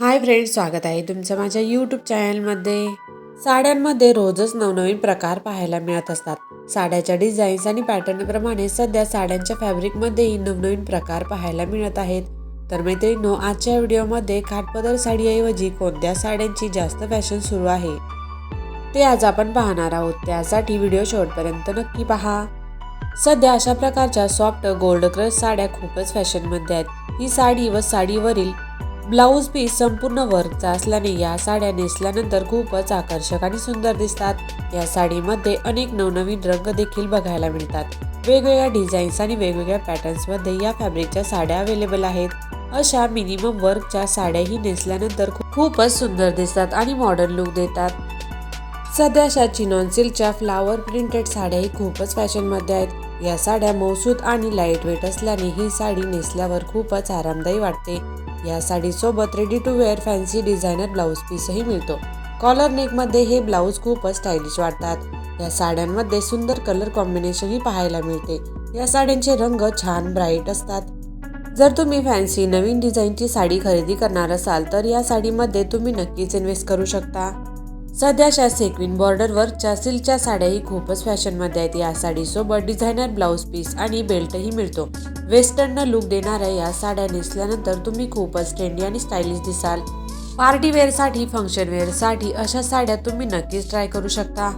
Hi friends स्वागत आहे तुमचं माझ्या यूट्यूब चॅनलमध्ये साड्यांमध्ये रोजच नवनवीन प्रकार पाहायला मिळत असतात. साड्याच्या डिझाईन्स आणि पॅटर्नप्रमाणे सध्या साड्यांच्या फॅब्रिकमध्येही नवनवीन प्रकार पाहायला मिळत आहेत. तर मैत्रिणींनो आजच्या व्हिडिओमध्ये खाटपदर साडीऐवजी कोणत्या साड्यांची जास्त फॅशन सुरू आहे? ते आज आपण पाहणार आहोत. त्यासाठी व्हिडिओ शेवटपर्यंत नक्की पहा. सध्या अशा प्रकारच्या सॉफ्ट गोल्ड क्रश साड्या खूपच फॅशनमध्ये आहेत. ही साडी व साडीवरील ब्लाऊज पीस संपूर्ण वर्कचा असल्याने या साड्या नेसल्यानंतर खूपच आकर्षक आणि सुंदर दिसतात. या साडीमध्ये अनेक नवनवीन रंग देखील बघायला मिळतात. वेगवेगळ्या डिझाईन्स आणि वेगवेगळ्या पॅटर्न्समध्ये या फॅब्रिकच्या साड्या अवेलेबल आहेत. अशा मिनिमम वर्कच्या साड्याही नेसल्यानंतर खूपच सुंदर दिसतात आणि मॉडर्न लुक देतात. सध्या शाची नॉन सिल्कच्या फ्लावर प्रिंटेड साड्याही खूपच फॅशनमध्ये आहेत. या साड्या मौसूद आणि लाइट वेट असल्याने ही साडी नेसल्यावर खूपच आरामदायी वाटते. या साडीसोबत ready to wear fancy designer blouse पीसही मिळतो. कॉलर नेकमध्ये हे ब्लाऊज खूपच स्टायलिश वाटतात. या साड्यांमध्ये सुंदर कलर कॉम्बिनेशनही पाहायला मिळते. या साड्यांचे रंग छान ब्राईट असतात. जर तुम्ही फॅन्सी नवीन डिझाईनची साडी खरेदी करणार असाल तर या साडीमध्ये तुम्ही नक्कीच इन्व्हेस्ट करू शकता. सध्या सेक्विन बॉर्डरवर सिल्कच्या साड्याही खूपच फॅशनमध्ये आहेत. या साडीसोबत डिझायनर ब्लाऊज पीस आणि बेल्टही मिळतो. वेस्टर्न लुक देणाऱ्या या साड्या नेसल्यानंतर तुम्ही खूपच ट्रेंडी आणि स्टायलिश दिसाल. पार्टी वेअरसाठी फंक्शन वेअरसाठी अशा साड्या तुम्ही नक्कीच ट्राय करू शकता.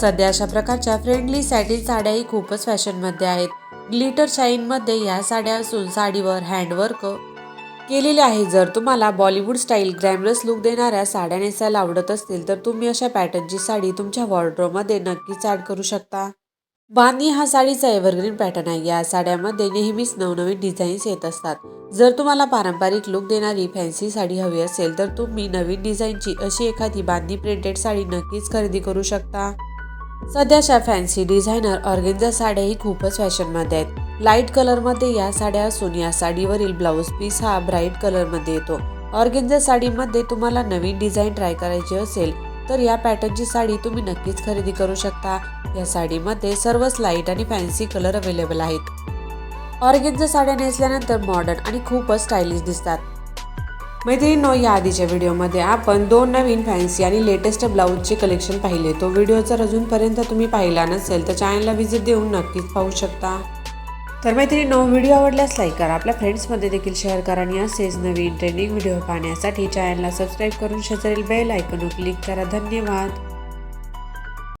सध्या अशा प्रकारच्या फ्रेंडली सॅटिन साड्याही खूपच फॅशनमध्ये आहेत. ग्लिटर शाईनमध्ये या साड्या असून साडीवर हँडवर्क केलेले आहे. जर तुम्हाला बॉलिवूड स्टाईल ग्लॅमरस लुक देणाऱ्या साड्या नेसायला आवडत असतील तर तुम्ही अशा पॅटर्नची साडी तुमच्या वॉर्ड्रोमध्ये नक्कीच ॲड करू शकता. बांधणी हा साडीचा एव्हरग्रीन पॅटर्न आहे. या साड्यामध्ये नेहमीच नवनवीन डिझाईन्स येत असतात. जर तुम्हाला पारंपरिक लुक देणारी फॅन्सी साडी हवी असेल तर तुम्ही नवीन डिझाईनची अशी एखादी बांधणी प्रिंटेड साडी नक्कीच खरेदी करू शकता. सध्याच्या फॅन्सी डिझायनर ऑर्गेन्झा साड्याही खूपच फॅशनमध्ये आहेत. लाइट कलरमध्ये या साड्या असून या साडीवरील ब्लाऊज पीस हा ब्राईट कलरमध्ये येतो. ऑर्गेन्झा साडीमध्ये तुम्हाला नवीन डिझाईन ट्राय करायची असेल तर या पॅटर्नची साडी तुम्ही नक्कीच खरेदी करू शकता. या साडीमध्ये सर्वच लाइट आणि फॅन्सी कलर अवेलेबल आहेत. ऑर्गेन्झा साड्या नेसल्यानंतर मॉडर्न आणि खूपच स्टायलिश दिसतात. मैत्रिणींनो या आधीच्या व्हिडिओमध्ये आपण दोन नवीन फॅन्सी आणि लेटेस्ट ब्लाऊजचे कलेक्शन पाहिले. तो व्हिडिओ जर अजूनपर्यंत तुम्ही पाहिला नसेल तर चॅनलला व्हिजिट देऊन नक्कीच पाहू शकता. तर मैत्रिणींनो व्हिडिओ आवडल्यास लाईक करा. आपल्या फ्रेंड्समध्ये देखील शेअर करा आणि असेच नवीन ट्रेंडिंग व्हिडिओ पाहण्यासाठी चॅनलला सबस्क्राईब करून शेजारील बेल आयकॉनवर क्लिक करा. धन्यवाद.